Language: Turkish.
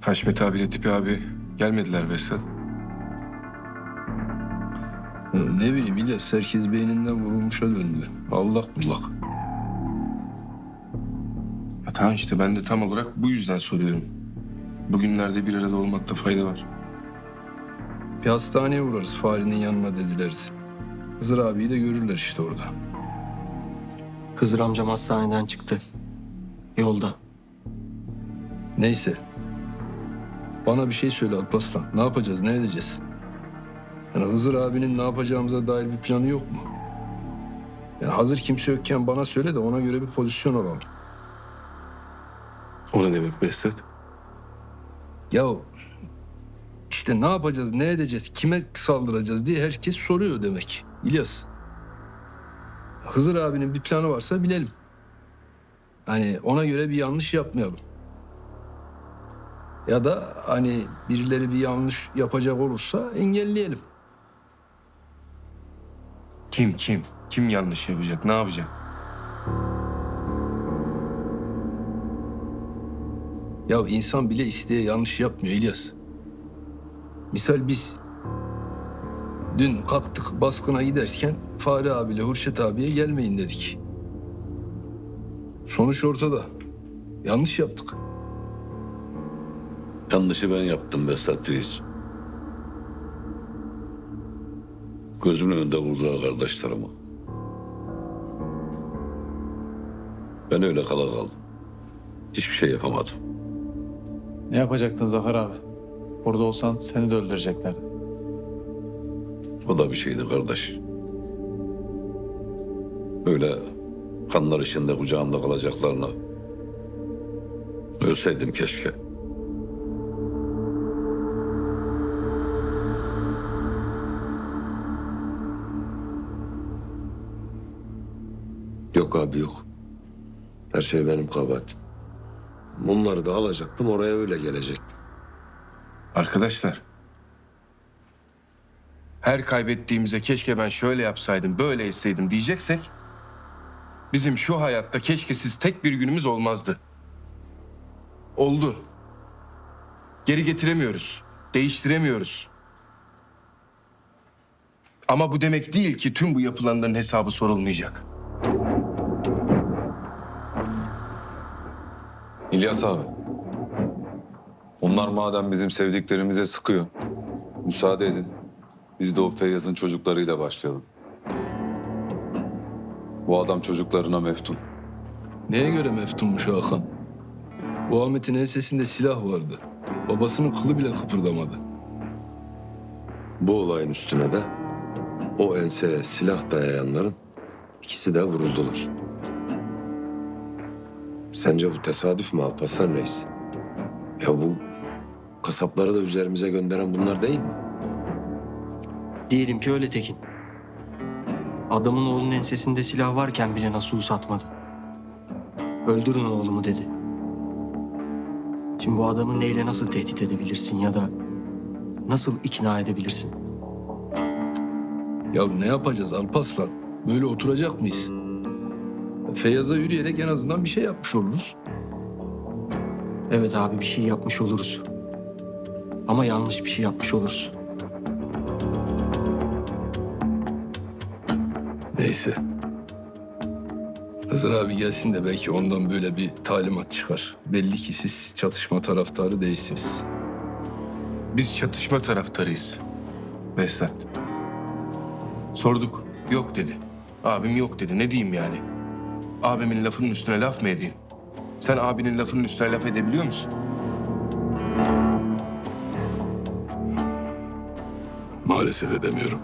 Haşmet abiyle Tipi abi gelmediler. Ya Ne bileyim İlyas herkes beyninden vurulmuşa döndü. Allah bullak. Ya tamam işte ben de tam olarak bu yüzden soruyorum. Bugünlerde bir arada olmakta fayda var. Bir hastaneye uğrarız Fahri'nin yanına dediler. Hızır abiyi de görürler işte orada. Hızır amcam hastaneden çıktı. Yolda. Neyse. Bana bir şey söyle Alparslan. Ne yapacağız, ne edeceğiz? Yani Hızır abinin ne yapacağımıza dair bir planı yok mu? Yani hazır kimse yokken bana söyle de ona göre bir pozisyon alalım. O ne demek Behzat? Ya işte ne yapacağız, ne edeceğiz, kime saldıracağız diye herkes soruyor demek. İlyas. Hızır abinin bir planı varsa bilelim. Hani ona göre bir yanlış yapmayalım. Ya da hani birileri bir yanlış yapacak olursa engelleyelim. Kim kim? Kim yanlış yapacak? Ne yapacak? Ya insan bile isteye yanlış yapmıyor İlyas. Misal biz dün kalktık baskına giderken Fahri abiyle Hurşet abiye gelmeyin dedik. Sonuç ortada. Yanlış yaptık. Yanlışı ben yaptım Besat Reis. Gözümün önünde vurdular kardeşlerimi. Ben öyle kala kaldım. Hiçbir şey yapamadım. Ne yapacaktın Zafer abi? Burada olsan seni de öldüreceklerdi. O da bir şeydi kardeş. Öyle kanlar içinde kucağımda kalacaklarına ölseydim keşke. Yok abi yok. Her şey benim kabahatim. Bunları da alacaktım oraya öyle gelecektim. Arkadaşlar. Her kaybettiğimize keşke ben şöyle yapsaydım, böyle etseydim diyeceksek... ...bizim şu hayatta keşkesiz tek bir günümüz olmazdı. Oldu. Geri getiremiyoruz. Değiştiremiyoruz. Ama bu demek değil ki tüm bu yapılanların hesabı sorulmayacak. İlyas abi. Onlar madem bizim sevdiklerimize sıkıyor. Müsaade edin. Biz de o Feyyaz'ın çocuklarıyla başlayalım. Bu adam çocuklarına meftun. Neye göre meftunmuş Hakan? Bu Ahmet'in ensesinde silah vardı. Babasının kılı bile kıpırdamadı. Bu olayın üstüne de o enseye silah dayayanların ikisi de vuruldular. Sence bu tesadüf mü Alparslan Reis? Ya bu kasapları da üzerimize gönderen bunlar değil mi? Diyelim ki öyle Tekin. Adamın oğlunun ensesinde silah varken bile nasıl satmadı. Öldürün oğlumu dedi. Şimdi bu adamı neyle nasıl tehdit edebilirsin ya da nasıl ikna edebilirsin? Ya ne yapacağız Alparslan? Böyle oturacak mıyız? Feyyaz'a yürüyerek en azından bir şey yapmış oluruz. Evet abi bir şey yapmış oluruz. Ama yanlış bir şey yapmış oluruz. Neyse. Hızır abi gelsin de belki ondan böyle bir talimat çıkar. Belli ki siz çatışma taraftarı değilsiniz. Biz çatışma taraftarıyız. Behzat. Sorduk. Yok dedi. Abim yok dedi. Ne diyeyim yani? Abimin lafının üstüne laf mı edeyim? Sen abinin lafının üstüne laf edebiliyor musun? Maalesef edemiyorum.